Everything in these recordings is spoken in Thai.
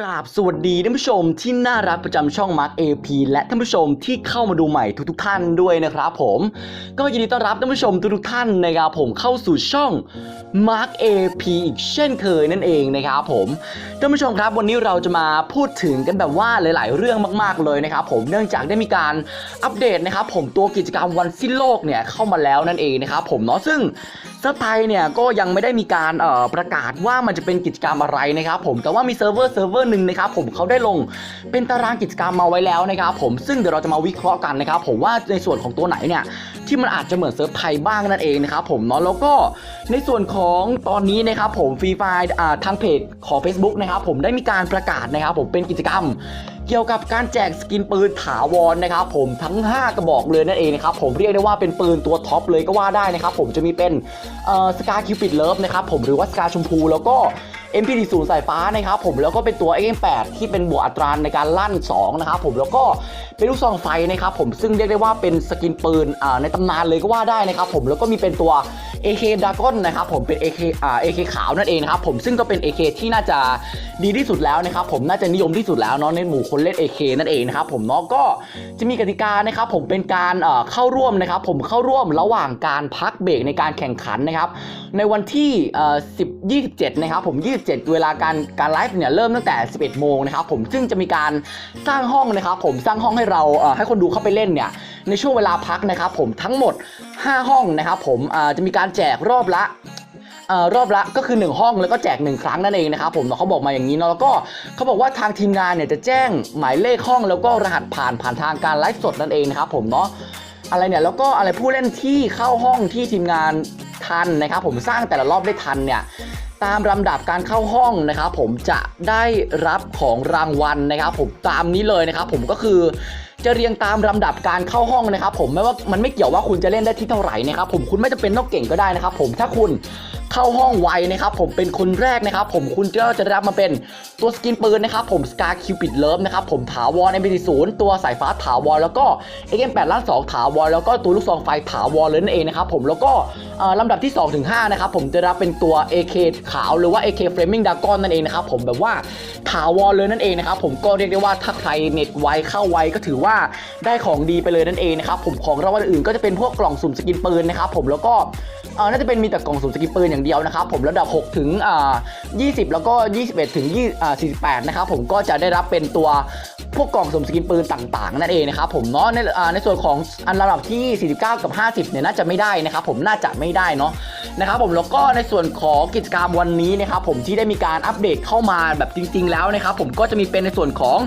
ราบสวัสดีท่านผู้ชมที่น่ารักประจำช่อง Mark AP และท่านผู้ชมที่เข้ามาดูใหม่ทุกๆท่านด้วยนะครับ ผม ก็ยินดีต้อนรับท่านผู้ชมทุกๆท่านนะครับผมเข้าสู่ช่อง Mark AP อีกเช่นเคยนั่นเองนะครับผมท่านผู้ชมครับวันนี้เราจะมาพูดถึงกันแบบว่าหลาย ๆ เรื่องมากๆเลยนะครับผมเนื่องจากได้มีการอัปเดตนะครับผมตัวกิจกรรมวันสิ้นโลกเนี่ยเข้ามาแล้วนั่นเองนะครับผมเนาะซึ่งเซิร์ฟไทยเนี่ยก็ยังไม่ได้มีการประกาศว่ามันจะเป็นกิจกรรมอะไรนะครับผมแต่ว่ามีเซิร์ฟเวอร์เซิร์ฟเวอร์หนึ่งนะครับผมเขาได้ลงเป็นตารางกิจกรรมมาไว้แล้วนะครับผมซึ่งเดี๋ยวเราจะมาวิเคราะห์กันนะครับผมว่าในส่วนของตัวไหนเนี่ยที่มันอาจจะเหมือนเซิร์ฟไทยบ้างนั่นเองนะครับผมเนาะแล้วก็ในส่วนของตอนนี้นะครับผมฟรีไฟล์ทางเพจของ Facebook นะครับผมได้มีการประกาศนะครับผมเป็นกิจกรรมเกี่ยวกับการแจกสกินปืนถาวรนะครับผมทั้ง 5 กระบอกเลยนั่นเองนะครับผมเรียกได้ว่าเป็นปืนตัวท็อปเลยก็ว่าได้นะครับผมจะมีเป็นสกาคิวปิดเลิฟนะครับผมหรือว่าสกาชมพูแล้วก็ MP40 สายฟ้านะครับผมแล้วก็เป็นตัว AM8 ที่เป็นบวกอัตราในการลั่น2นะครับผมแล้วก็เป็นลูกซองไฟนะครับผมซึ่งเรียกได้ว่าเป็นสกินปืนในตำนานเลยก็ว่าได้นะครับผมแล้วก็มีเป็นตัว AK Dragon นะครับผมเป็น AK อ่า AK ขาวนั่นเองนะครับผมซึ่งก็เป็น AK ที่น่าจะดีที่สุดแล้วนะครับผมน่าจะนิยมที่สุดแล้วเนาะในหมู่คนเล่น AK นั่นเองนะครับผมเนาะก็จะมีกติกานะครับผมเป็นการเอ่อเข้าร่วมนะครับผมเข้าร่วมระหว่างการพักเบรกในการแข่งขันนะครับในวันที่เอ่อ10 27นะครับผม27 เวลาการการไลฟ์เนี่ยเริ่มตั้งแต่ 11 โมงนะครับผมซึ่งจะมีการสร้างห้องนะครับผมสร้างห้องให้เราเอ่อให้คนดูเข้าไปเล่นเนี่ยในช่วงเวลาพักนะครับผมทั้งหมด 5 ห้องนะครับผมจะมีการแจกรอบละอ่อรอบละก็คือ 1 ห้องแล้วก็แจก 1 ครั้งนั่นเองนะครับผมเนาะเขาบอกมาอย่างนี้เนาะแล้วก็เขาบอกว่าทางทีมงานเนี่ยจะแจ้งหมายเลขห้องแล้วก็รหัสผ่านผ่านทางการไลฟ์สดนั่นเองนะครับผมเนาะอะไรเนี่ยแล้วก็อะไรผู้เล่นที่เข้าห้องที่ทีมงานทันนะครับผมสร้างแต่ละรอบได้ทันเนี่ยตามลำดับการเข้าห้องนะครับผมจะได้รับของรางวัลนะครับผมตามนี้เลยนะครับผมก็คือ จะเรียงตามลำดับการเข้าห้องนะครับผมไม่ว่ามันไม่เกี่ยวว่าคุณจะเล่นได้ที่เท่าไหร่นะครับผมคุณไม่จำเป็นต้องเก่งก็ได้นะครับผมถ้าคุณ เข้าห้องไวนะครับผมเป็นคนแรกนะครับผมคุณก็จะได้รับมาเป็นตัวสกินปืนนะครับผมสกาคิวปิดเลิฟนะครับผมถาวรในบีศูนย์ตัวสายฟ้าถาวรแล้วก็เอ็กเอ็มแปดล้านสองถาวรแล้วก็ตัวลูกซองไฟถาวรเลยนั่นเองนะครับผมแล้วก็ลำดับที่2ถึง5นะครับผมจะรับเป็นตัว AK ขาวหรือว่า AK Flaming Dragon นั่นเองนะครับผมแบบว่าถาวรเลยนั่นเองนะครับผมก็เรียกได้ว่าถ้าใครเน็ตไวเข้าไวก็ถือว่าได้ของดีไปเลยนั่นเองนะครับผมของรางวัลอื่นก็จะเป็นพวกกล่องสุ่มสกินปืนนะครับผมแล้วก็น่าจะเป็นมีแต่กล่องสุ่มสกินปืนอย่างเดียวนะครับผมระดับ 6 ถึงอ่า20 แล้วก็ 21 ถึง20อ่า48 นะครับผมก็จะได้รับเป็นตัวพวกกล่องสมสกินปืนต่างๆ นั่นเองนะครับผมเนาะในอ่าในส่วนของอันระดับที่ 49 กับ 50 เนี่ยน่าจะไม่ได้นะครับผมน่าจะไม่ได้เนาะนะครับผมแล้วก็ในส่วนของกิจกรรมวันนี้นะครับผมที่ได้มีการอัปเดตเข้ามาแบบจริง ๆ แล้วนะครับผมก็จะมีเป็นในส่วนของ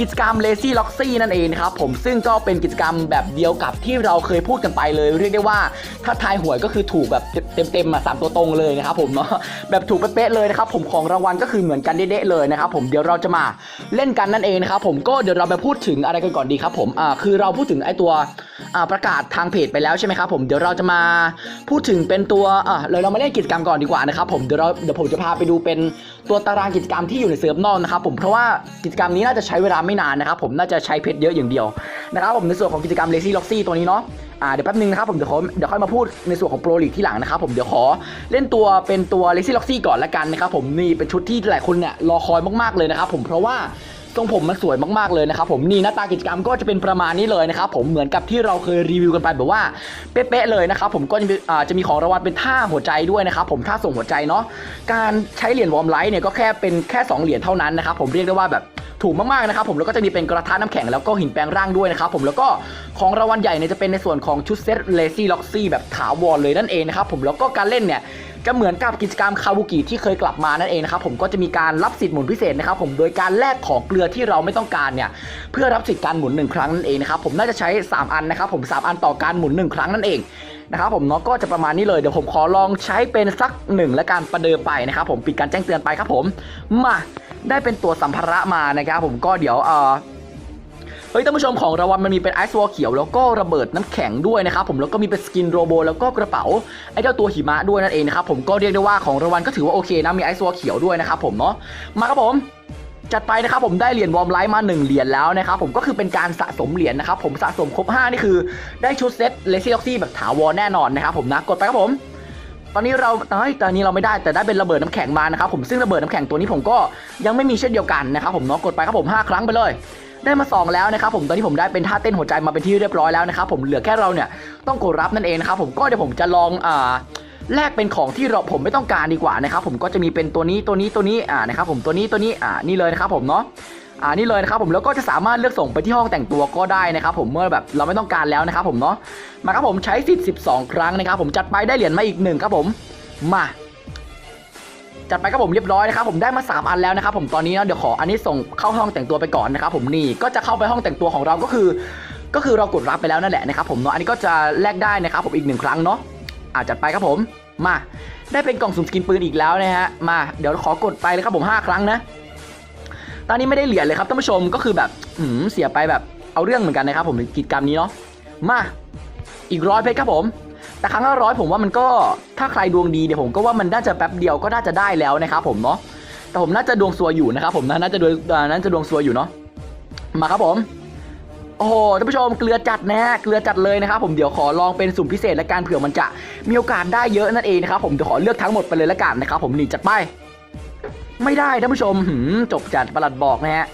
กิจกรรม Lazy l o x y นั่นเองนะครับผมซึ่งก็เป็นกิจกรรมแบบเดียวกับที่เราเคยพูดกันไปเลย เรียกได้ว่าถ้าทายหวยก็คือถูกแบบเต็มๆมาสามตัวตรงเลยนะครับผมเนาะแบบถูกเป๊ะๆเลยนะครับผมของรางวัลก็คือเหมือนกันเด๊ะเลยนะครับผมเดี๋ยวเราจะมาเล่นกันนั่นเองนะครับผมก็เดี๋ยวเราไปพูดถึงอะไรกันก่อนดีครับผมอ่าคือเราพูดถึงไอตัว ประกาศทางเพจไปแล้วใช่ไหมครับผมเดี๋ยวเราจะมาพูดถึงเป็นตัวอ่าเลยเรามาเล่นกิจกรรมก่อนดีกว่านะครับผมเดี๋ยวเราเดี๋ยวผมจะพาไปดูเป็นตัวตารางกิจกรรมที่อยู่ในเซิร์ฟนอกนะครับผมเพราะว่ากิจกรรมนี้น่าจะใช้เวลาไม่นานนะครับผมน่าจะใช้เพชรเยอะอย่างเดียวนะครับผมในส่วนของกิจกรรม Lazy Loxy ตัวนี้เนาะอ่าเดี๋ยวแป๊บนึงนะครับผมเดี๋ยวขอเดี๋ยวค่อยมาพูดในส่วนของโปรลีกที่หลังนะครับผมเดี๋ยวขอเล่นตัวเป็นตัว Lazy Loxy ก่อนละกันนะครับผมนี่เป็นชุดที่หลายคนเนี่ยรอคอยมากๆเลยนะครับผมเพราะว่า ทรงผมมันสวยมากๆเลยนะครับผมนี่หน้าตากิจกรรมก็จะเป็นประมาณนี้เลยนะครับผมเหมือนกับที่เราเคยรีวิวกันไปแบบว่าเป๊ะๆเลยนะครับผมก็จะมีจะมีของรางวัลเป็นท่าหัวใจด้วยนะครับผมท่าส่งหัวใจเนาะการใช้เหรียญวอร์มไลท์เนี่ยก็แค่เป็นแค่ 2 เหรียญเท่านั้นนะครับผมเรียกได้ว่าแบบถูกมากๆนะครับผมแล้วก็จะมีเป็นกระทะน้ำแข็งแล้วก็หินแปลงร่างด้วยนะครับผมแล้วก็ของรางวัลใหญ่เนี่ยจะเป็นในส่วนของชุดเซตเลซี่ล็อกซี่แบบถาวรเลยนั่นเองนะครับผมแล้วก็การเล่นเนี่ย จะเหมือนกับกิจกรรมคาบุกิที่เคยกลับมานั่นเองนะครับผมก็จะมีการรับสิทธิ์หมุนพิเศษนะครับผมโดยการแลกของเกลือที่เราไม่ต้องการเนี่ยเพื่อรับสิทธิ์การหมุนหนึ่งครั้งนั่นเองนะครับผมน่าจะใช้ 3 อันนะครับผม3อันต่อการหมุน 1 ครั้งนั่นเองนะครับผมเนาะก็จะประมาณนี้เลยเดี๋ยวผมขอลองใช้เป็นสักหนึ่งและการประเดิมไปนะครับผมปิดการแจ้งเตือนไปครับผมมาได้เป็นตัวสัมภาระมานะครับผมก็เดี๋ยวเอ่อ เฮ้ยท่านผู้ชมของรางวัลมันมีเป็นไอซ์วอลเขียวแล้วก็ระเบิดน้ำแข็งด้วยนะครับผมแล้วก็มีเป็นสกินโรโบแล้วก็กระเป๋าไอ้เจ้าตัวหิมะด้วยนั่นเองนะครับผมก็เรียกได้ว่าของรางวัลก็ถือว่าโอเคนะมีไอซ์วอลเขียวด้วยนะครับผมเนาะมาครับผมจัดไปนะครับผมได้เหรียญวอร์มไลท์มา 1 เหรียญแล้วนะครับผมก็คือเป็นการสะสมเหรียญนะครับผมสะสมครบ 5 นี่คือได้ชุดเซตเลซี่ล็อกซี่แบบถาวรแน่นอนนะครับผมนะกดไปครับผม ตอนนี้เราเฮ้ยตอนนี้เราไม่ได้แต่ได้เป็นระเบิดน้ำแข็งมานะครับผมซึ่งระเบิดน้ำแข็งตัวนี้ผมก็ยังไม่มีเช่นเดียวกันนะครับผมเนาะกดไปครับผมห้าครั้งไปเลย ได้มา 2 แล้วนะครับผมตอนนี้ผมได้เป็นท่าเต้นหัวใจมาเป็นที่เรียบร้อยแล้วนะครับผมเหลือแค่เราเนี่ยต้องกดรับนั่นเองนะครับผมก็เดี๋ยวผมจะลองอ่าแลกเป็นของที่เราผมไม่ต้องการดีกว่านะครับผมก็จะมีเป็นตัวนี้ตัวนี้ตัวนี้อ่านะครับผมตัวนี้ตัวนี้อ่านี่เลยนะครับผมเนาะอ่านี่เลยนะครับผมแล้วก็จะสามารถเลือกส่งไปที่ห้องแต่งตัวก็ได้นะครับผมเมื่อแบบเราไม่ต้องการแล้วนะครับผมเนาะมาครับผมใช้สิทธิ์12 ครั้งนะครับผมจัดไปได้เหรียญมาอีกหนึ่งครับผมมา จัดไปครับผมเรียบร้อยนะครับผมได้มา 3 อันแล้วนะครับผมตอนนี้เนาะเดี๋ยวขออันนี้ส่งเข้าห้องแต่งตัวไปก่อนนะครับผมนี่ก็จะเข้าไปห้องแต่งตัวของเราก็คือ ก็คือเรากดรับไปแล้วนั่นแหละนะครับผมเนาะอันนี้ก็จะแลกได้นะครับผมอีกหนึ่งครั้งเนาะอ่าจัดไปครับผมมาได้เป็นกล่องสุ่มสกินปืนอีกแล้วนะฮะมาเดี๋ยวขอกดไปเลยครับผม 5 ครั้งนะ ตอนนี้ไม่ได้เหรียญเลยครับท่านผู้ชมก็คือแบบหืมเสียไปแบบเอาเรื่องเหมือนกันนะครับผมกิจกรรมนี้เนาะมาอีกร้อยเพชรครับผม แต่ครั้งละร้อยผมว่ามันก็ถ้าใครดวงดีเนี่ยผมก็ว่ามันน่าจะแป๊บเดียวก็น่าจะได้แล้วนะครับผมเนาะแต่ผมน่าจะดวงซวยอยู่นะครับผมนะน่าจะดวงน่าจะดวงซวยอยู่เนาะมาครับผมโอ้โหท่านผู้ชมเกลือจัดนะเกลือจัดเลยนะครับผมเดี๋ยวขอลองเป็นสุ่มพิเศษและการเผื่อมันจะมีโอกาสได้เยอะนั่นเองนะครับผมเดี๋ยวขอเลือกทั้งหมดไปเลยละกันนะครับผมนี่จัดไป ไม่ได้ท่านผู้ชมจบจัดประหลัดบอกนะฮะ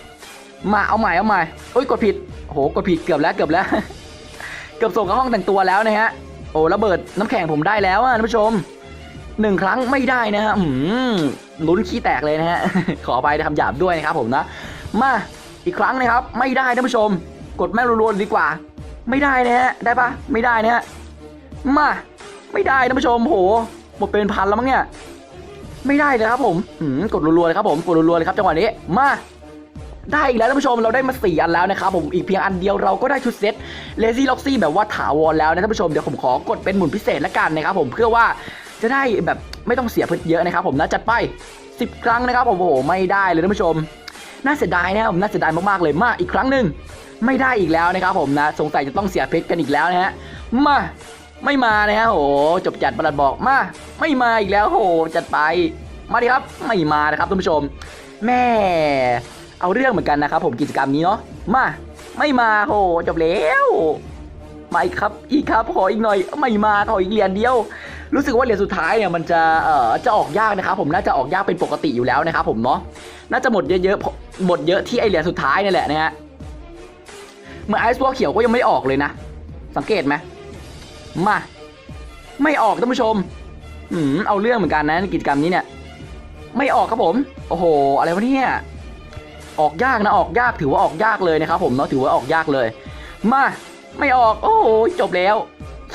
มาเอาใหม่เอาใหม่เอ้ยกดผิดโอ้โหกดผิดเกือบแล้วเกือบแล้ว เกือบส่งเข้าห้องแต่งตัวแล้วนะฮะ อ้ระเบิดน้ำแข็งผมได้แล้วอะท่านผู้ชมหนึ่งครั้งไม่ได้นะฮะลุ้นขี้แตกเลยนะฮะ ขอไปคำหยาบด้วยนะครับผมนะ มาอีกครั้งนะครับ ไม่ได้ท่านผู้ชม กดแม่รัวๆดีกว่า ไม่ได้นะฮะ ได้ปะไม่ได้นะฮะ มา ไม่ได้ท่านผู้ชมโห หมดเป็นพันแล้วมั้งเนี่ย ไม่ได้เลยครับผมอืมกดรัวๆเลยครับผม กดรัวๆเลยครับจังหวะนี้ มา ได้อีกแล้วท่านผู้ชมเราได้มาสี่อันแล้วนะครับผมอีกเพียงอันเดียวเราก็ได้ชุดเซ็ตเลซี่ล็อกซี่แบบว่าถาวรแล้วนะท่านผู้ชมเดี๋ยวผมขอกดเป็นหมุนพิเศษละกันนะครับผมเพื่อว่าจะได้แบบไม่ต้องเสียเพิ่เยอะนะครับผมนะจัดไป 10 ครั้งนะครับผมโอ้โหไม่ได้เลยท่านผู้ชม น่าเสียดายนะครับผมน่าเสียดายมากๆเลยมาอีกครั้งหนึ่งไม่ได้อีกแล้วนะครับผมนะสงสัยจะต้องเสียเพชรกันอีกแล้วนะฮะมาไม่มานะฮะโอ้โหจบจัดประหลัดบอกมา ไม่มาอีกแล้วโอ้โหจัดไป มาดิครับไม่มานะครับท่านผู้ชมแม่ เอาเรื่องเหมือนกันนะครับผมกิจกรรมนี้เนาะมาไม่มาโหจบแล้วมาอีกครับอีกครับขออีกหน่อยไม่มาขออีกเหรียญเดียว รู้สึกว่าเหรียญสุดท้ายเนี่ยมันจะเอ่อจะออกยากนะครับผมน่าจะออกยากเป็นปกติอยู่แล้วนะครับผมเนาะน่าจะหมดเยอะๆหมดเยอะที่ไอเหรียญสุดท้ายนี่แหละนะฮะเมื่อไอซ์วอลเขียวก็ยังไม่ออกเลยนะ สังเกตไหมมาไม่ออกท่านผู้ชมอืมเอาเรื่องเหมือนกันนะกิจกรรมนี้เนี่ย ไม่ออกครับผม โอ้โห อะไรวะเนี่ย ออกยากนะออกยากถือว่าออกยากเลยนะครับผมเนาะถือว่าออกยากเลย มาไม่ออก โอ้โหจบแล้ว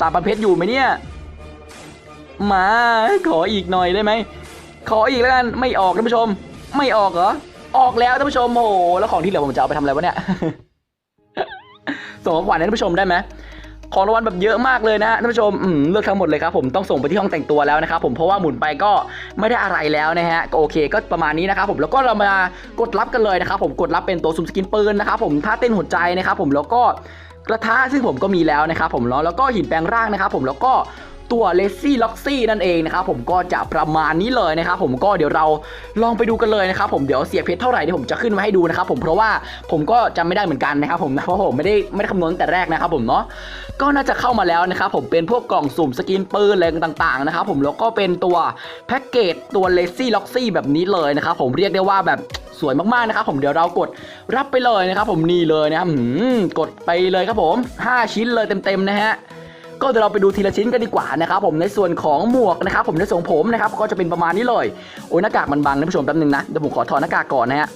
สามพันเพชรอยู่ไหมเนี่ยมาขออีกหน่อยได้ไหมขออีกแล้วกันไม่ออกท่านผู้ชม ไม่ออกเหรอออกแล้วท่านผู้ชมโอ้โหแล้วของที่เหลือผมจะเอาไปทำอะไรวะเนี่ยส่งของขวัญให้ท่านผู้ชมได้ไหม ของรางวัลแบบเยอะมากเลยนะท่านผู้ชมมเลือกทั้งหมดเลยครับผมต้องส่งไปที่ห้องแต่งตัวแล้วนะครับผมเพราะว่าหมุนไปก็ไม่ได้อะไรแล้วนะฮะก็โอเค ก็ประมาณนี้นะครับผมแล้วก็เรามากดรับกันเลยนะครับผมกดรับเป็นตัวซุมสกินปืนนะครับผมท่าเต้นหัวใจนะครับผมแล้วก็กระทะซึ่งผมก็มีแล้วนะครับผมแล้วแล้วก็หินแปลงร่างนะครับผมแล้วก็ ตัวเลซี่ล็อกซี่นั่นเองนะครับผมก็จะประมาณนี้เลยนะครับผมก็เดี๋ยวเราลองไปดูกันเลยนะครับผมเดี๋ยวเสียเพชรเท่าไหร่เดี๋ยวผมจะขึ้นมาให้ดูนะครับผมเพราะว่าผมก็จำไม่ได้เหมือนกันนะครับผมนะเพราะผมไม่ได้ไม่ได้คำนวณตั้งแต่แรกนะครับผมเนาะก็น่าจะเข้ามาแล้วนะครับผมเป็นพวกกล่องสุ่มสกินปืนอะไรต่างๆนะครับผมแล้วก็เป็นตัวแพ็กเกจตัวเลซี่ล็อกซี่แบบนี้เลยนะครับผมเรียกได้ว่าแบบสวยมากๆนะครับผมเดี๋ยวเรากดรับไปเลยนะครับผมนี่เลยนะครับหืมกดไปเลยครับผม 5 ชิ้นเลยเต็มๆนะฮะ ก็เดี๋ยวเราไปดูทีละชิ้นกันดีกว่านะครับผมในส่วนของหมวกนะครับผมในส่วนของผมนะครับก็จะเป็นประมาณนี้เลยโอ้ยหน้ากากมันบังนะผู้ชมแป๊บนึงนะเดี๋ยวผมขอถอดหน้ากากก่อนนะฮะ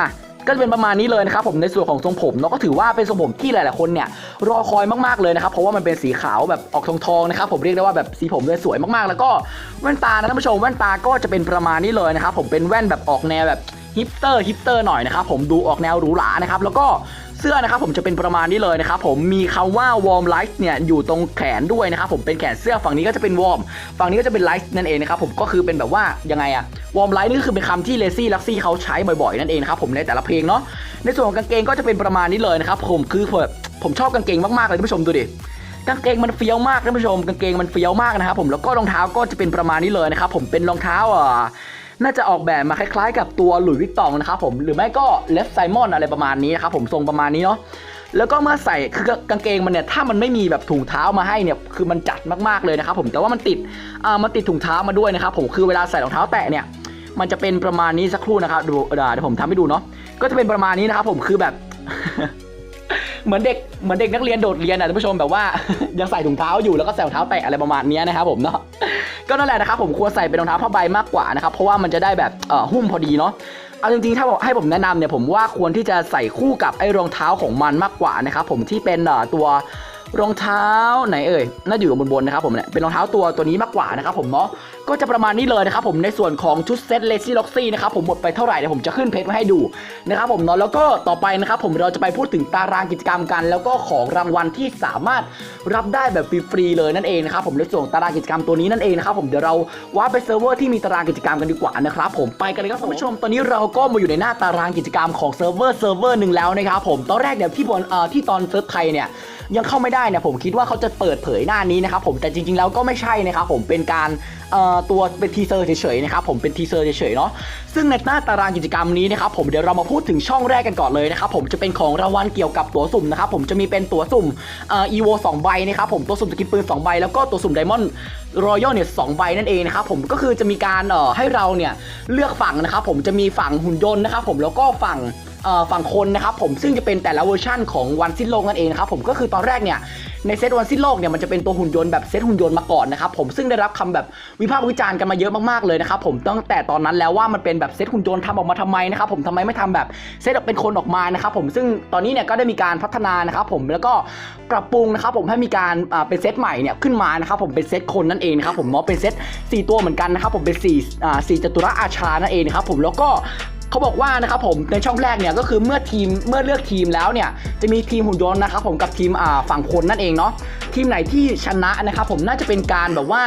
อะก็จะเป็นประมาณนี้เลยนะครับผมในส่วนของทรงผมเนาะก็ถือว่าเป็นทรงผมที่หลาย ๆ คนเนี่ยรอคอยมาก ๆ เลยนะครับเพราะว่ามันเป็นสีขาวแบบออกทองๆนะครับผมเรียกได้ว่าแบบสีผมเลยสวยมาก ๆ แล้วก็แว่นตานะท่านผู้ชมแว่นตาก็จะเป็นประมาณนี้เลยนะครับผมเป็นแว่นแบบออกแนวแบบฮิปสเตอร์ฮิปสเตอร์หน่อยนะครับผมดูออกแนวหรูหรานะครับแล้วก็ เสื้อนะครับผมจะเป็นประมาณนี้เลยนะครับผมมีคำว่า warm light เนี่ยอยู่ตรงแขนด้วยนะครับผมเป็นแขนเสื้อฝั่งนี้ก็จะเป็น warm ฝั่งนี้ก็จะเป็น light นั่นเองนะครับผมก็คือเป็นแบบว่ายังไงอะ warm light นี่ก็คือเป็นคำที่ lazy luxy เขาใช้บ่อยๆนั่นเองครับผมในแต่ละเพลงเนาะในส่วนของกางเกงก็จะเป็นประมาณนี้เลยนะครับผมคือแบบผมชอบกางเกงมากๆเลยท่านผู้ชมดูดิกางเกงมันเฟี้ยวมากท่านผู้ชมกางเกงมันเฟี้ยวมากนะครับผมแล้วก็รองเท้าก็จะเป็นประมาณนี้เลยนะครับผมเป็นรองเท้าอ่า น่าจะออกแบบมาคล้ายๆ กับตัวหลุยส์วิตตองนะครับผมหรือไม่ก็เลฟไซมอนอะไรประมาณนี้นะครับผมทรงประมาณนี้เนาะแล้วก็เมื่อใส่คือกางเกงมันเนี่ยถ้ามันไม่มีแบบถุงเท้ามาให้เนี่ยคือมันจัดมากๆเลยนะครับผมแต่ว่ามันติดอ่ามันติดถุงเท้ามาด้วยนะครับผมคือเวลาใส่รองเท้าแตะเนี่ยมันจะเป็นประมาณนี้สักครู่นะครับดูเดี๋ยวผมทำให้ดูเนาะก็จะเป็นประมาณนี้นะครับผมคือแบบ เหมือนเด็กเหมือนเด็กนักเรียนโดดเรียนนะท่านผู้ชมแบบว่ายังใส่ถุงเท้าอยู่แล้วก็ใส่รองเท้าแตะอะไรประมาณนี้นะครับผมเนาะ ก็นั่นแหละนะครับผมควรใส่เป็นรองเท้าผ้าใบมากกว่านะครับเพราะว่ามันจะได้แบบเอ่อหุ้มพอดีเนาะเอาจริงๆ ถ้าบอกให้ผมแนะนำเนี่ยผมว่าควรที่จะใส่คู่กับไอ้รองเท้าของมันมากกว่านะครับผมที่เป็นเอ่อตัวรองเท้าไหนเอ่ยน่าอยู่บนบนนะครับผมเนี่ยเป็นรองเท้าตัวตัวนี้มากกว่านะครับผมเนาะ ก็จะประมาณนี้เลยนะครับผมในส่วนของชุดเซ็ตเลซี่ล็อกซี่นะครับผมหมดไปเท่าไหร่เดี๋ยวผมจะขึ้นเพจไว้ให้ดูนะครับผมเนาะแล้วก็ต่อไปนะครับผมเราจะไปพูดถึงตารางกิจกรรมกัน แล้วก็ของรางวัลที่สามารถรับได้แบบฟรีๆเลยนั่นเองนะครับผมในส่วนของตารางกิจกรรมตัวนี้นั่นเองนะครับผมเดี๋ยวเราว่าไปเซิร์ฟเวอร์ที่มีตารางกิจกรรมกันดีกว่านะครับผมไปกันเลยครับคุณผู้ชมตอนนี้เราก็มาอยู่ในหน้าตารางกิจกรรมของเซิร์ฟเวอร์เซิร์ฟเวอร์หนึ่งแล้วนะครับผมตอนแรกเนี่ยที่บนเอ่อที่ตอนเซิร์ฟไทยเนี่ยยังเข้าไม่ได้เนี่ยผมคิดว่าเขาจะเปิดเผยหน้านี้นะครับผมแต่จริงๆแล้วก็ไม่ใช่นะครับผมเป็นการ ตัวเป็นทีเซอร์เฉยๆนะครับผมเป็นทีเซอร์เฉยๆเนาะซึ่งในหน้าตารางกิจกรรมนี้นะครับผมเดี๋ยวเรามาพูดถึงช่องแรกกันก่อนเลยนะครับผมจะเป็นของรางวัลเกี่ยวกับตั๋วสุ่มนะครับผมจะมีเป็นตั๋วสุ่มเอ่อ EVO 2ใบนะครับผมตัวสุ่มสกินปืน2ใบแล้วก็ตัวสุ่มไดมอนด์รอยัลเนี่ยสองใบนั่นเองนะครับผมก็คือจะมีการเอ่อให้เราเนี่ยเลือกฝั่งนะครับผมจะมีฝั่งหุ่นยนต์นะครับผมแล้วก็ฝั่ง ฝั่งคนนะครับผมซึ่งจะเป็นแต่ละเวอร์ชั่นของวันสิ้นโลกนั่นเองนะครับผมก็คือตอนแรกเนี่ยในเซตวันสิ้นโลกเนี่ยมันจะเป็นตัวหุ่นยนต์แบบเซตหุ่นยนต์มาก่อนนะครับผมซึ่งได้รับคำแบบวิพากษ์วิจารณ์กันมาเยอะมากๆเลยนะครับผมตั้งแต่ตอนนั้นแล้วว่ามันเป็นแบบเซตหุ่นยนต์ทำออกมาทำไมนะครับผมทำไมไม่ทำแบบเซตเป็นคนออกมานะครับผมซึ่งตอนนี้เนี่ยก็ได้มีการพัฒนานะครับผมแล้วก็ปรับปรุงนะครับผมให้มีการเป็นเซตใหม่เนี่ยขึ้นมานะครับผมเป็นเซตคนนั่นเองนะครับผมเนาะเป็นเซตสี่ตัวเหมือนกันนะครับผมเป็นสี่อ่าสจตุรอาชานั่นเองนะครับผมแล้วก็ เขาบอกว่านะครับผมในช่องแรกเนี่ยก็คือเมื่อทีมเมื่อเลือกทีมแล้วเนี่ยจะมีทีมหุ่นยนต์นะครับผมกับทีมฝั่งคนนั่นเองเนาะทีมไหนที่ชนะนะครับผมน่าจะเป็นการแบบว่า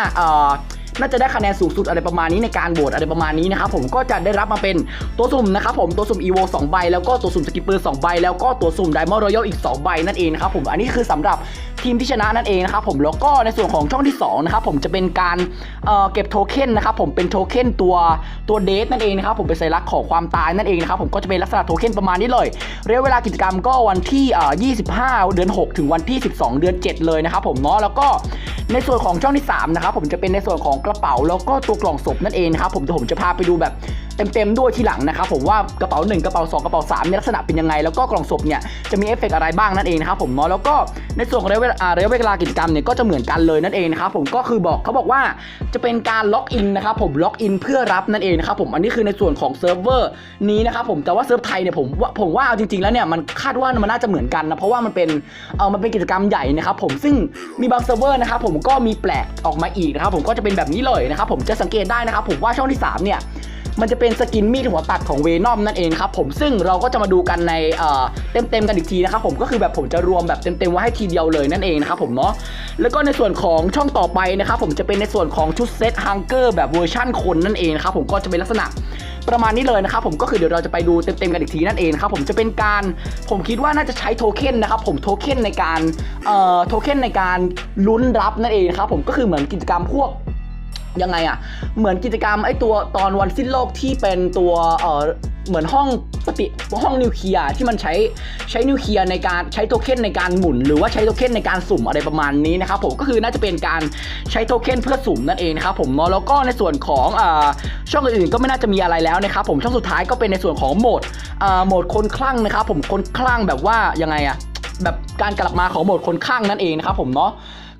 น่าจะได้คะแนนสูงสุดอะไรประมาณนี้ในการโหวตอะไรประมาณนี้นะครับผมก็จะได้รับมาเป็นตัวสุ่มนะครับผมตัวสุ่ม EVO 2ใบแล้วก็ตัวสุ่มสกิปเปอร์2ใบแล้วก็ตัวสุ่ม Diamond Royal อีก2ใบนั่นเองนะครับผมอันนี้คือสำหรับทีมที่ชนะนั่นเองนะครับผมแล้วก็ในส่วนของช่องที่สองนะครับผมจะเป็นการเเก็บโทเค็นนะครับผมเป็นโทเค็นตัวตัวเดทนั่นเองนะครับผมเป็นสัญลักษณ์ของความตายนั่นเองนะครับผมก็จะเป็นลักษณะโทเค็นประมาณนี้เลยเระยะเวลากิจกรรมก็วันที่ 25 เดือน 6 ถึงวันที่ 12 เดือน 7 เลยนะครับผมเนาะแล้วก็ในส่วนของช่องที่3นะครับผมจะเป็นในส่วนของกระเป๋าแล้วก็ตัวกล่องศพนั่นเองนะครับผมเดี๋ยวผมจะพาไปดูแบบเต็มๆด้วยทีหลังนะครับผมว่ากระเป๋า 1 กระเป๋า 2 กระเป๋า3เนี่ยลักษณะเป็นยังไง แล้วก็กล่องศพเนี่ยจะมีเอฟเฟกต์อะไรบ้างนั่นเองนะครับผมเนาะแล้วก็ในส่วนของระยะเวลาอ่าระยะเวลากิจกรรมเนี่ยก็จะเหมือนกันเลยนั่นเองนะครับผมก็คือบอกเขาบอกว่าจะเป็นการล็อกอินนะครับผมล็อกอินเพื่อรับนั่นเองนะครับผมอันนี้คือในส่วนของเซิร์ฟเวอร์นี้นะครับผมแต่ว่าเซิร์ฟไทยเนี่ยผมว่าผมว่าเอาจริงๆแล้วเนี่ยมันคาดว่ามันน่าจะเหมือนกันนะเพราะว่ามันเป็นเออมันเป็นกิจกรรมใหญ่นะครับผมซึ่งมีบางเซิร์ฟเวอร์นะครับผมก็มีแปลกออกมาอีกนะครับผมก็จะเป็นแบบนี้เลยนะครับผมจะสังเกตได้นะครับผมว่าช่องที่สามเนี่ย มันจะเป็นสกินมีดหัวตัดของเวนอมนั่นเองครับผมซึ่งเราก็จะมาดูกันในเอ่อเต็มๆกันอีกทีนะครับผมก็คือแบบผมจะรวมแบบเต็มๆไว้ให้ทีเดียวเลยนั่นเองนะครับผมเนาะแล้วก็ในส่วนของช่องต่อไปนะครับผมจะเป็นในส่วนของชุดเซตฮังเกอร์แบบเวอร์ชั่นคนนั่นเองนะครับผมก็จะเป็นลักษณะประมาณนี้เลยนะครับผมก็คือเดี๋ยวเราจะไปดูเต็มๆกันอีกทีนั่นเองครับผมจะเป็นการผมคิดว่าน่าจะใช้โทเค็นนะครับผมโทเค็นในการเอ่อโทเค็นในการลุ้นรับนั่นเองครับผมก็คือเหมือนกิจกรรมพวก ยังไงอะเหมือนกิจกรรมไอ้ตัวตอนวันสิ้นโลกที่เป็นตัวเออเหมือนห้องปฏิห้องนิวเคลียร์ที่มันใช้ใช้นิวเคลียร์ในการใช้โทเค็นในการหมุน หรือว่าใช้โทเค็นในการสุ่มอะไรประมาณนี้นะครับผมก็คือน่าจะเป็นการใช้โทเค็นเพื่อสุ่มนั่นเองนะครับผมเนาะแล้วก็ในส่วนของอช่องอื่นๆก็ไม่น่าจะมีอะไรแล้วนะครับผมช่องสุดท้ายก็เป็นในส่วนของโหมดโหมดคนคลั่งนะครับผมคนคลั่งแบบว่ายังไงอะแบบการกลับมาของโหมดคนคลั่งนั่นเองนะครับผมเนาะ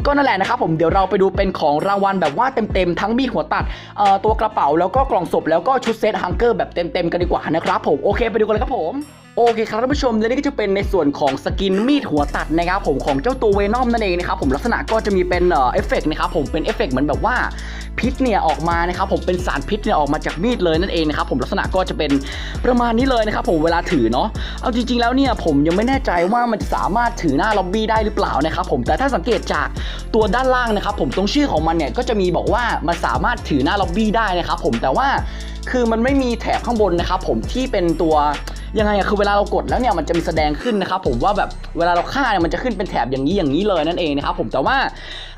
ก็นั่นแหละนะครับผมเดี๋ยวเราไปดูเป็นของรางวัลแบบว่าเต็มๆทั้งมีหัวตัดเอ่อตัวกระเป๋าแล้วก็กล่องศพแล้วก็ชุดเซตฮังเกอร์แบบเต็มๆกันดีกว่านะครับผมโอเคไปดูกันเลยครับผม โอเคครับท่านผู้ชมและนี่ก็จะเป็นในส่วนของสกินมีดหัวตัดนะครับผมของเจ้าตัวเวนอมนั่นเองนะครับผมลักษณะก็จะมีเป็นเออเอฟเฟกต์นะครับผมเป็นเอฟเฟกต์เหมือนแบบว่าพิษเนี่ยออกมานะครับผมเป็นสารพิษเนี่ยออกมาจากมีดเลยนั่นเองนะครับผมลักษณะก็จะเป็นประมาณนี้เลยนะครับผมเวลาถือเนาะเอาจริง ๆ แล้วเนี่ยผมยังไม่แน่ใจว่ามันจะสามารถถือหน้าล็อบบี้ได้หรือเปล่านะครับผมแต่ถ้าสังเกตจากตัวด้านล่างนะครับผมตรงชื่อของมันเนี่ยก็จะมีบอกว่ามันสามารถถือหน้าล็อบบี้ได้นะครับผมแต่ว่าคือมันไม่มีแถบข้างบนนะครับผมที่เป็นตัว ยังไงอะคือเวลาเรากดแล้วเนี่ยมันจะมีแสดงขึ้นนะครับผมว่าแบบเวลาเราฆ่าเนี่ยมันจะขึ้นเป็นแถบอย่างนี้อย่างนี้เลยนั่นเองนะครับผมแต่ว่า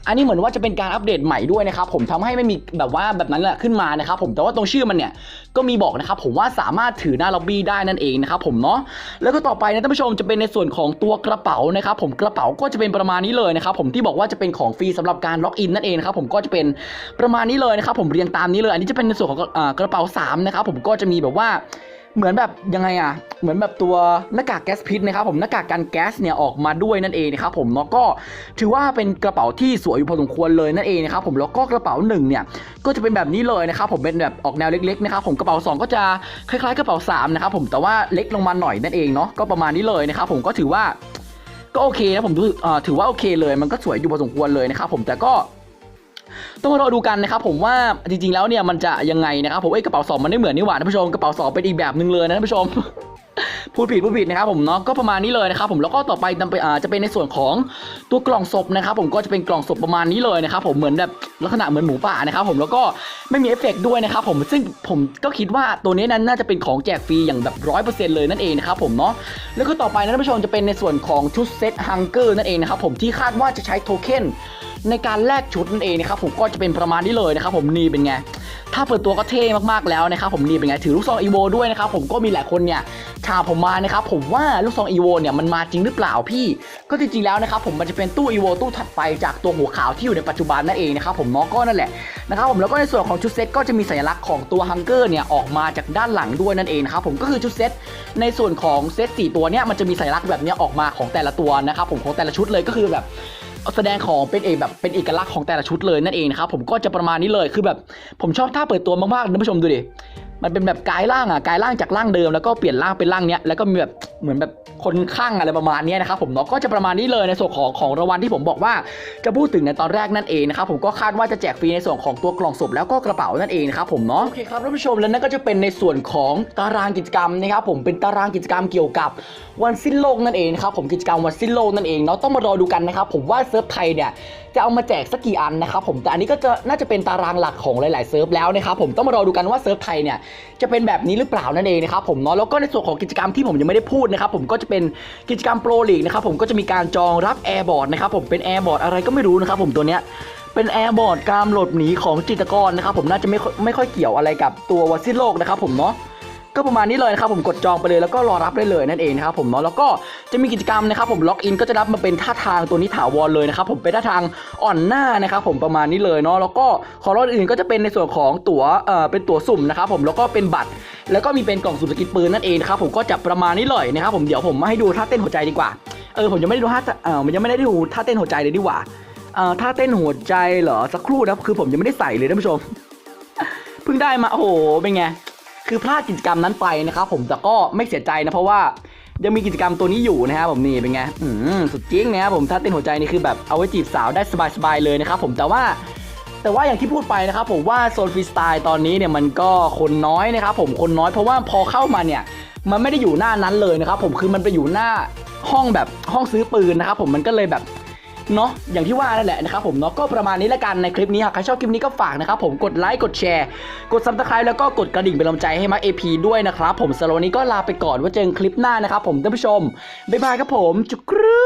อันนี้เหมือนว่าจะเป็นการอัปเดตใหม่ด้วยนะครับผมทำให้ไม่มีแบบว่าแบบนั้นแหละขึ้นมานะครับผมแต่ว่าตรงชื่อมันเนี่ยก็มีบอกนะครับผมว่าสามารถถือหน้าล็อบบี้ได้นั่นเองนะครับผมเนาะแล้วก็ต่อไปนะท่านผู้ชมจะเป็นในส่วนของตัวกระเป๋านะครับผมกระเป๋าก็จะเป็นประมาณนี้เลยนะครับผมที่บอกว่าจะเป็นของฟรีสำหรับการล็อกอินนั่นเองนะครับผมก็จะเป็นประมาณนี้เลยนะครับผมเรียงตามนี้เลย อันนี้จะเป็นในส่วนของกระเป๋าสามนะครับผมก็จะมีแบบว่า เหมือนแบบยังไงอะเหมือนแบบตัวหน้ากากแก๊สพิษนะครับผมหน้ากากกันแก๊สเนี่ยออกมาด้วยนั่นเองนะครับผมเนาะก็ถือว่าเป็นกระเป๋าที่สวยอยู่พอสมควรเลยนั่นเองนะครับผมแล้วก็กระเป๋าหนึ่งเนี่ยก็จะเป็นแบบนี้เลยนะครับผมเป็นแบบออกแนวเล็กๆนะครับผมกระเป๋าสองก็จะคล้ายๆกระเป๋าสามนะครับผมแต่ว่าเล็กลงมาหน่อยนั่นเองเนาะก็ประมาณนี้เลยนะครับผมก็ถือว่าก็โอเคนะผมดูอ่อถือว่าโอเคเลยมันก็สวยอยู่พอสมควรเลยนะครับผมแต่ก็ ต้องมารอดูกันนะครับผมว่าจริงๆแล้วเนี่ยมันจะยังไงนะครับผมเอ้ยกระเป๋าสองมันไม่เหมือนนี่หว่าท่านผู้ชมกระเป๋าสองเป็นอีกแบบหนึ่งเลยนะท่านผู้ชมพูดผิดพูดผิดนะครับผมเนาะก็ประมาณนี้เลยนะครับผมแล้วก็ต่อไปนำไปอ่าจะเป็นในส่วนของตัวกล่องศพนะครับผมก็จะเป็นกล่องศพประมาณนี้เลยนะครับผมเหมือนแบบลักษณะเหมือนหมูป่านะครับผมแล้วก็ไม่มีเอฟเฟกต์ด้วยนะครับผมซึ่งผมก็คิดว่าตัวนี้นั้นน่าจะเป็นของแจกฟรีอย่างแบบร้อยเปอร์เซ็นต์เลยนั่นเองนะครับผมเนาะแล้วก็ต่อไปนะท่านผู้ชมจะเป็นในส่วนของชุดเซตฮังเกอร์นั่นเองนะครับผมที่คาดว่าจะใช้โทเค็น ในการแลกชุดนั่นเองนะครับผมก็จะเป็นประมาณนี้เลยนะครับผมนี่เป็นไงถ้าเปิดตัวก็เท่มากๆแล้วนะครับผมนี่เป็นไงถือลูกซองอีโวด้วยนะครับผมก็มีหลายคนเนี่ยถามผมมานะครับผมว่าลูกซองอีโวเนี่ยมันมาจริงหรือเปล่าพี่ ก็จริงๆแล้วนะครับผมมันจะเป็นตู้อีโวตู้ถัดไปจากตัวหัวขาวที่อยู่ในปัจจุบันนั่นเองนะครับผมเนาะก็นั่นแหละนะครับผมแล้วก็ในส่วนของชุดเซตก็จะมีสัญลักษณ์ของตัวฮังเกอร์เนี่ยออกมาจากด้านหลังด้วยนั่นเองนะครับผมก็คือชุดเซตในส่วนของเซตสี่ตัวเนี่ยมันจะมีสัญลักษณ์แบบนี้ออกมาของแต่ละตัวนะครับผมของแต่ละชุดเลยก็คือแบบ แสดงของเป็นเอกแบบเป็นเอกลักษณ์ของแต่ละชุดเลยนั่นเองนะครับผมก็จะประมาณนี้เลยคือแบบผมชอบท่าเปิดตัวมากๆนะผู้ชมดูดิ มันเป็นแบบกายร่างอะกายร่างจากร่างเดิมแล้วก็เปลี่ยนร่างเป็นร่างเนี้ยแล้วก็มีแบบเหมือนแบบคนข้างอะไรประมาณนี้นะครับผมเนาะก็จะประมาณนี้เลยในส่วนของของรางวัลที่ผมบอกว่าจะพูดถึงในตอนแรกนั่นเองนะครับผมก็คาดว่าจะแจกฟรีในส่วนของตัวกล่องศพแล้วก็กระเป๋านั่นเองนะครับผมเนาะโอเคครับท่านผู้ชมแล้วนั่นก็จะเป็นในส่วนของตารางกิจกรรมนะครับผมเป็นตารางกิจกรรมเกี่ยวกับวันสิ้นโลกนั่นเองนะครับผมกิจกรรมวันสิ้นโลกนั่นเองเนาะต้องมารอดูกันนะครับผมว่าเซิร์ฟไทยเนี่ย จะเอามาแจกสักกี่อันนะครับผมแต่อันนี้ก็จะน่าจะเป็นตารางหลักของหลายๆเซิร์ฟแล้วนะครับผมต้องมารอดูกันว่าเซิร์ฟไทยเนี่ยจะเป็นแบบนี้หรือเปล่านั่นเองนะครับผมเนาะแล้วก็ในส่วนของกิจกรรมที่ผมยังไม่ได้พูดนะครับผมก็จะเป็นกิจกรรมโปรลีกนะครับผมก็จะมีการจองรับแอร์บอร์ดนะครับผมเป็นแอร์บอร์ดอะไรก็ไม่รู้นะครับผมตัวเนี้ยเป็นแอร์บอร์ดการหลบหนีของจิตรกรนะครับผมน่าจะไม่ไม่ค่อยเกี่ยวอะไรกับตัววัซิโลกนะครับผมเนาะ ก็ประมาณนี้เลยนะครับผมกดจองไปเลยแล้วก็รอรับได้เลยนั่นเองนะครับผมเนาะแล้วก็จะมีกิจกรรมนะครับผมล็อกอินก็จะรับมาเป็นท่าทางตัวนี้ถาวรเลยนะครับผมเป็นท่าทางอ่อนหน้านะครับผมประมาณนี้เลยเนาะแล้วก็ของรอบอื่นก็จะเป็นในส่วนของตั๋วเอ่อเป็นตั๋วสุ่มนะครับผมแล้วก็เป็นบัตร แล้วก็มีเป็นกล่องสุ่มสกินปืนนั่นเองนะครับผมก็จะประมาณนี้เลยนะครับผมเดี๋ยวผมมาให้ดูท่าเต้นหัวใจดีกว่าเออผมยังไม่ได้ดูท่าเออมันยังไม่ได้ดูท่าเต้นหัวใจเลยดีกว่าเอ่อท่าเต้นหัวใจเหรอสักครู่นะคือผมยังไม่ได้ใส่เลยท่านผู้ชมเพิ่งได้มาโอ้โหเป็นไง คือพลาดกิจกรรมนั้นไปนะครับผมแต่ก็ไม่เสียใจนะเพราะว่ายังมีกิจกรรมตัวนี้อยู่นะครับผมนี่เป็นไงอืมสุดจริงนะครับผมท่าเต้นหัวใจนี่คือแบบเอาไว้จีบสาวได้สบายๆเลยนะครับผมแต่ว่าแต่ว่าอย่างที่พูดไปนะครับผมว่าโซนฟรีสไตล์ตอนนี้เนี่ยมันก็คนน้อยนะครับผมคนน้อยเพราะว่าพอเข้ามาเนี่ยมันไม่ได้อยู่หน้านั้นเลยนะครับผมคือมันไปอยู่หน้าห้องแบบห้องซื้อปืนนะครับผมมันก็เลยแบบ เนาะอย่างที่ว่านั่นแหละนะครับผมเนาะก็ประมาณนี้ละกันในคลิปนี้หากใครชอบคลิปนี้ก็ฝากนะครับผมกดไลค์กดแชร์ กดซับสไครต์แล้วก็กดกระดิ่งเป็นกำลังใจให้มาเอพีด้วยนะครับผมสำหรับวันนี้ก็ลาไปก่อนไว่าเจอกันคลิปหน้านะครับผมท่านผู้ชมบ๊ายบายครับผมจุกรู